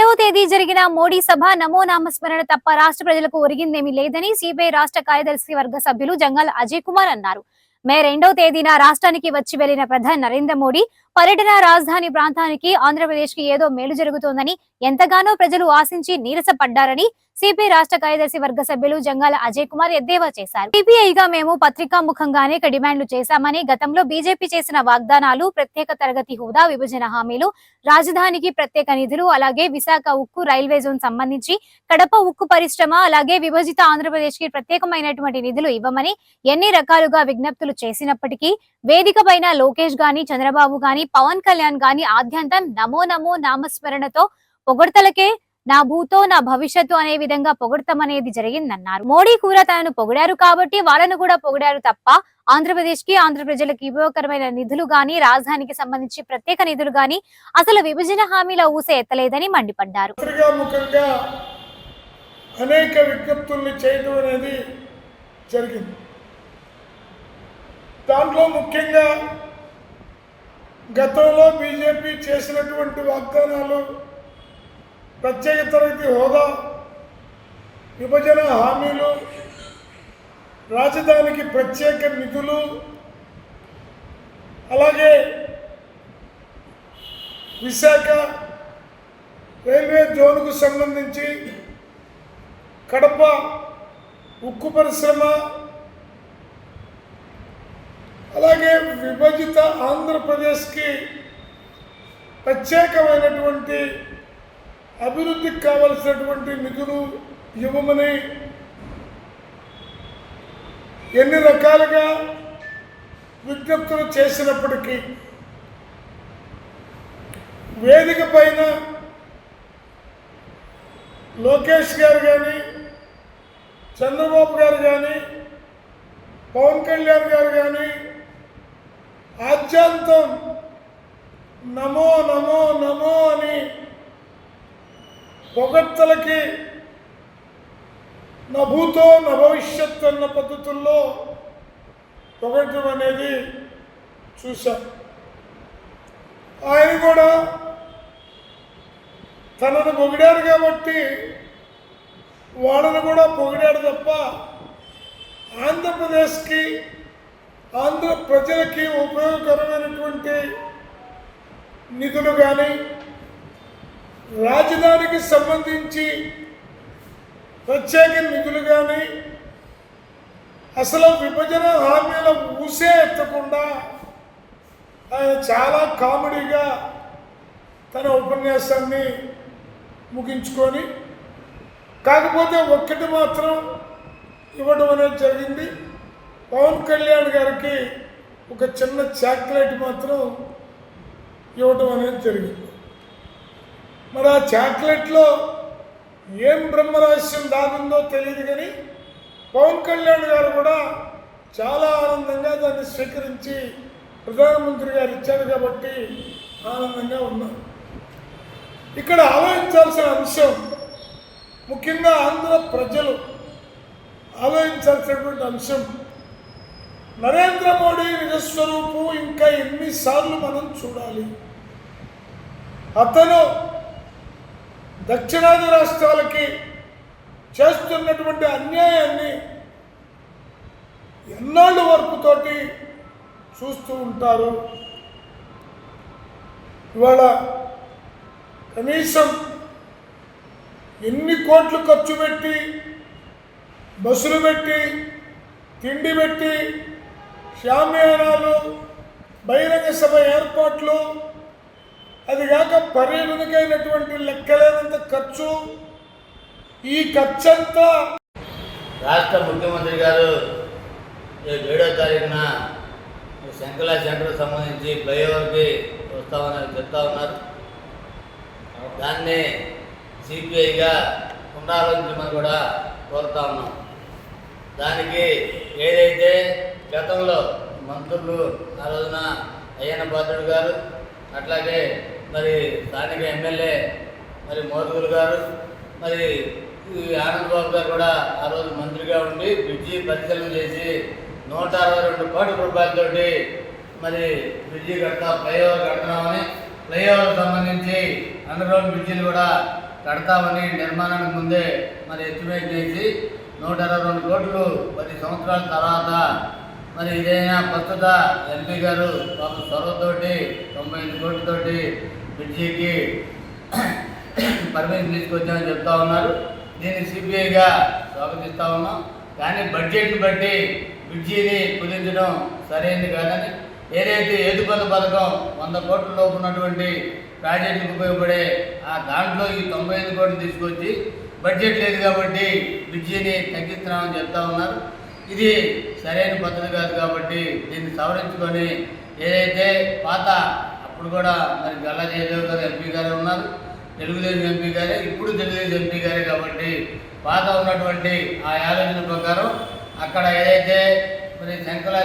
రెండవ తేదీ జరిగిన మోడీ సభ నమో నామస్మరణ తప్ప రాష్ట్ర ప్రజలకు ఒరిగిందేమీ లేదని సిపిఐ రాష్ట్ర కార్యదర్శి వర్గ సభ్యులు జంగాల అజయ్ కుమార్ అన్నారు. మే రెండవ తేదీన రాష్ట్రానికి వచ్చి వెళ్ళిన ప్రధాని నరేంద్ర మోడీ పర్యటన రాజధాని ప్రాంతానికి ఆంధ్రప్రదేశ్కి ఏదో మేలు జరుగుతోందని ఎంతగానో ప్రజలు ఆశించి నీరసపడ్డారని సిపిఐ రాష్ట్ర కార్యదర్శి వర్గ సభ్యులు జంగాల అజయ్ కుమార్ ఎద్దేవా చేశారు. సిపిఐగా మేము పత్రికా ముఖంగా అనేక డిమాండ్లు చేశామని గతంలో బీజేపీ చేసిన వాగ్దానాలు ప్రత్యేక తరగతి హోదా విభజన హామీలు రాజధానికి ప్రత్యేక నిధులు అలాగే విశాఖ ఉక్కు రైల్వే జోన్ సంబంధించి కడప ఉక్కు పరిశ్రమ అలాగే విభజిత ఆంధ్రప్రదేశ్కి ప్రత్యేకమైనటువంటి నిధులు ఇవ్వమని ఎన్ని రకాలుగా విజ్ఞప్తులు చేసినప్పటికీ వేదిక పైన లోకేష్ గాని చంద్రబాబు గాని పవన్ కళ్యాణ్ గాని ఆద్యంతం నమో నమో నామస్మరణతో పొగడతలకే నా భూతో నా భవిష్యత్తు అనే విధంగా పొగడతామనేది జరిగిందన్నారు. మోడీ కూడా తనను పొగిడారు కాబట్టి వాళ్ళను కూడా పొగిడారు తప్ప ఆంధ్రప్రదేశ్కి ఆంధ్ర ప్రజలకు ఉపయోగకరమైన నిధులు గాని రాజధానికి సంబంధించి ప్రత్యేక నిధులు గాని అసలు విభజన హామీల ఊసే ఎత్తలేదని మండిపడ్డారు. అనేక విజ్ఞప్తుల్ని చేయడం అనేది జరిగింది. దాంట్లో ముఖ్యంగా గతంలో బీజేపీ చేసినటువంటి వాగ్దానాలు ప్రత్యేక తరగతి హోదా విభజన హామీలు రాజధానికి ప్రత్యేక నిధులు అలాగే విశాఖ రైల్వే జోన్కు సంబంధించి కడప ఉక్కు పరిశ్రమ అలాగే విభజిత ఆంధ్రప్రదేశ్కి ప్రత్యేకమైనటువంటి అభివృద్ధికి కావలసినటువంటి నిధులు ఇవ్వమని ఎన్ని రకాలుగా విజ్ఞప్తులు చేసినప్పటికీ వేదిక పైన లోకేష్ గారు కానీ చంద్రబాబు గారు కానీ పవన్ కళ్యాణ్ గారు కానీ ఆద్యాంతం నమో నమో నమో అని పొగడ్తలకి నా భూతో నా భవిష్యత్ అన్న పద్ధతుల్లో పొగడటం అనేది చూశాం. ఆయన కూడా తనను పొగిడారు కాబట్టి వాళ్ళను కూడా పొగిడాడు తప్ప ఆంధ్రప్రదేశ్కి ఆంధ్ర ప్రజలకి ఉపయోగకరమైనటువంటి నిధులు కానీ రాజధానికి సంబంధించి ప్రత్యేక నిధులు కానీ అసలు విభజన హామీల ఊసే ఎత్తకుండా ఆయన చాలా కామెడీగా తన ఉపన్యాసాన్ని ముగించుకొని కాకపోతే ఒక్కటి మాత్రం ఇవ్వడం అనేది జరిగింది. పవన్ కళ్యాణ్ గారికి ఒక చిన్న చాక్లెట్ మాత్రం ఇవ్వడం అనేది జరిగింది. మరి ఆ చాక్లెట్లో ఏం బ్రహ్మరహస్యం దాగుందో తెలియదు కానీ పవన్ కళ్యాణ్ గారు కూడా చాలా ఆనందంగా దాన్ని స్వీకరించి ప్రధానమంత్రి గారు ఇచ్చారు కాబట్టి ఆనందంగా ఉన్నారు. ఇక్కడ ఆలోచించాల్సిన అంశం ముఖ్యంగా ఆంధ్ర ప్రజలు ఆలోచించాల్సినటువంటి అంశం నరేంద్ర మోడీ నిజస్వరూపు ఇంకా ఎన్నిసార్లు మనం చూడాలి. అతను దక్షిణాది రాష్ట్రాలకి చేస్తున్నటువంటి అన్యాయాన్ని ఎన్నాళ్ళు వరకుతోటి చూస్తూ ఉంటారు? ఇవాళ కనీసం ఎన్ని కోట్లు ఖర్చు పెట్టి బస్సులు పెట్టి తిండి పెట్టి శామ్యానాలు బహిరంగ సభ ఏర్పాట్లు అది కాక పర్యటనకైనటువంటి లెక్కలేనంత ఖర్చు. ఈ ఖర్చంతా రాష్ట్ర ముఖ్యమంత్రి గారు ఏడో తారీఖున శంకలా సెంటర్ సంబంధించి ఫ్లైఓవర్కి వస్తామని చెప్తా ఉన్నారు. దాన్ని సిపిఐగా పునరాలోచించమని కూడా కోరుతా ఉన్నాం. దానికి ఏదైతే గతంలో మంత్రులు ఆ రోజున అయ్యన్న పాత్రుడు గారు అట్లాగే మరి స్థానిక ఎమ్మెల్యే మరి మోదుగులు గారు మరి ఈ ఆనంద్ బాబు గారు కూడా ఆ రోజు మంత్రిగా ఉండి బ్రిడ్జి పరిశీలన చేసి నూట అరవై రెండు కోట్ల రూపాయలతోటి మరి బ్రిడ్జి కడతా ఫ్లైఓవర్ కడుతున్నామని ఫ్లైఓవర్ సంబంధించి అండర్ గ్రౌండ్ బ్రిడ్జిలు కూడా కడతామని నిర్మాణానికి ముందే మరి ఎస్టిమేట్ చేసి నూట అరవై రెండు కోట్లు పది సంవత్సరాల తర్వాత మరి ఇదైనా ప్రస్తుత ఎంపీ గారు పాప చొరవతోటి తొంభై ఐదు కోట్లతోటి బ్రిడ్జికి పర్మిషన్ తీసుకొచ్చామని చెప్తా ఉన్నారు. దీన్ని సిబిఐగా స్వాగతిస్తా ఉన్నాం. కానీ బడ్జెట్ని బట్టి బ్రిడ్జిని కుదించడం సరైనది కాదని ఏదైతే ఏదుపద పథకం వంద కోట్ల లోపు ఉన్నటువంటి ప్రాజెక్టులకు ఉపయోగపడే ఆ దాంట్లో ఈ తొంభై ఐదు కోట్లు తీసుకొచ్చి బడ్జెట్ లేదు కాబట్టి బ్రిడ్జిని తగ్గిస్తున్నామని చెప్తా ఉన్నారు. ఇది సరైన పద్ధతి కాదు కాబట్టి దీన్ని సవరించుకొని ఏదైతే పాత అప్పుడు కూడా మరి గల్లా జయదేవ్ గారు ఎంపీ గారే ఉన్నారు. తెలుగుదేశం ఎంపీ గారే ఇప్పుడు తెలుగుదేశం ఎంపీ గారే కాబట్టి పాత ఉన్నటువంటి ఆ ఆలోచన ప్రకారం అక్కడ ఏదైతే మరి శంకరా